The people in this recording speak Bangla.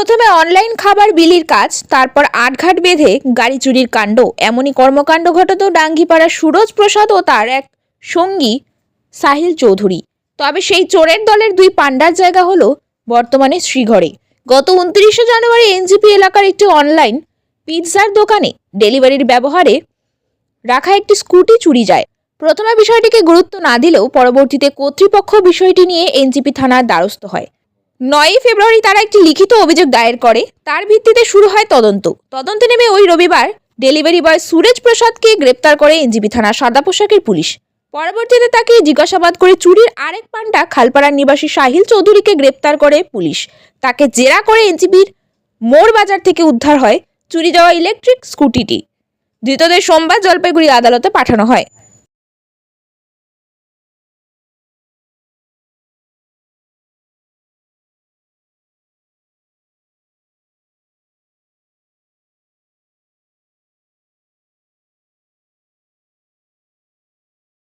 প্রথমে অনলাইন খাবার বিলির কাজ, তারপর আটঘাট বেঁধে গাড়ি চুরির কাণ্ড। এমনই কর্মকাণ্ড ঘটত ডাঙ্গিপাড়া সুরজ প্রসাদ ও তার এক সঙ্গী সাহিল চৌধুরী। তবে সেই চোরের দলের দুই পাণ্ডার জায়গা হলো বর্তমানে শ্রীঘরে। গত উনত্রিশে জানুয়ারি এনজিপি এলাকার একটি অনলাইন পিৎজার দোকানে ডেলিভারির ব্যবহারে রাখা একটি স্কুটি চুরি যায়। প্রথমে বিষয়টিকে গুরুত্ব না দিলেও পরবর্তীতে কর্তৃপক্ষ বিষয়টি নিয়ে এনজিপি থানার দ্বারস্থ হয়। নয়ই ফেব্রুয়ারি তারা একটি লিখিত অভিযোগ দায়ের করে। তার ভিত্তিতে শুরু হয় তদন্ত। তদন্তে নেমে ওই রবিবার ডেলিভারি বয় সুরেশ প্রসাদকে গ্রেপ্তার করে এনজিপি থানা সাদা পোশাকের পুলিশ। পরবর্তীতে তাকে জিজ্ঞাসাবাদ করে চুরির আরেক পান্ডা খালপাড়ার নিবাসী সাহিল চৌধুরীকে গ্রেপ্তার করে পুলিশ। তাকে জেরা করে এনজিপির মোড় বাজার থেকে উদ্ধার হয়। চুরি যাওয়া ইলেকট্রিক স্কুটিটি। ধৃতদের সোমবার জলপাইগুড়ি আদালতে পাঠানো হয়।